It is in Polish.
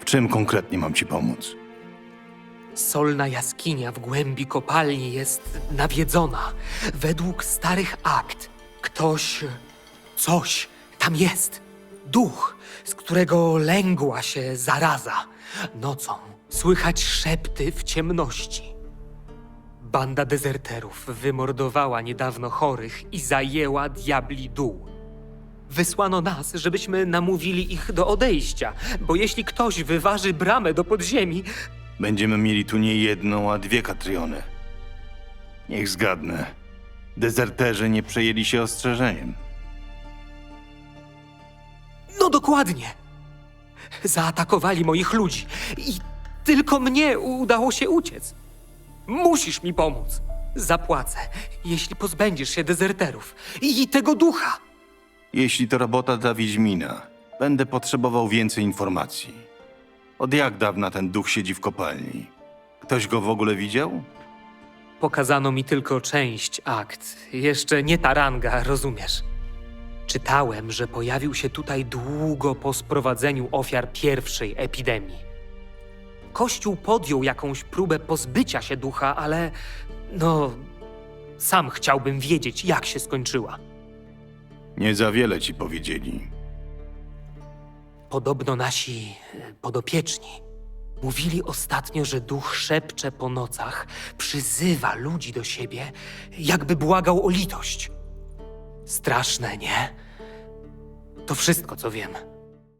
W czym konkretnie mam ci pomóc? Solna jaskinia w głębi kopalni jest nawiedzona. Według starych akt ktoś, coś tam jest. Duch, z którego lęgła się zaraza. Nocą słychać szepty w ciemności. Banda dezerterów wymordowała niedawno chorych i zajęła diabli dół. Wysłano nas, żebyśmy namówili ich do odejścia, bo jeśli ktoś wyważy bramę do podziemi, Będziemy mieli tu nie jedną, a dwie Katriony. Niech zgadnę. Dezerterzy nie przejęli się ostrzeżeniem. No dokładnie. Zaatakowali moich ludzi i tylko mnie udało się uciec. Musisz mi pomóc. Zapłacę, jeśli pozbędziesz się dezerterów i tego ducha. Jeśli to robota dla Wiedźmina, będę potrzebował więcej informacji. Od jak dawna ten duch siedzi w kopalni? Ktoś go w ogóle widział? Pokazano mi tylko część akt. Jeszcze nie ta ranga, rozumiesz? Czytałem, że pojawił się tutaj długo po sprowadzeniu ofiar pierwszej epidemii. Kościół podjął jakąś próbę pozbycia się ducha, ale no. Sam chciałbym wiedzieć, jak się skończyła. Nie za wiele ci powiedzieli. Podobno nasi e, podopieczni mówili ostatnio, że duch szepcze po nocach, przyzywa ludzi do siebie, jakby błagał o litość. Straszne, nie? To wszystko, co wiem.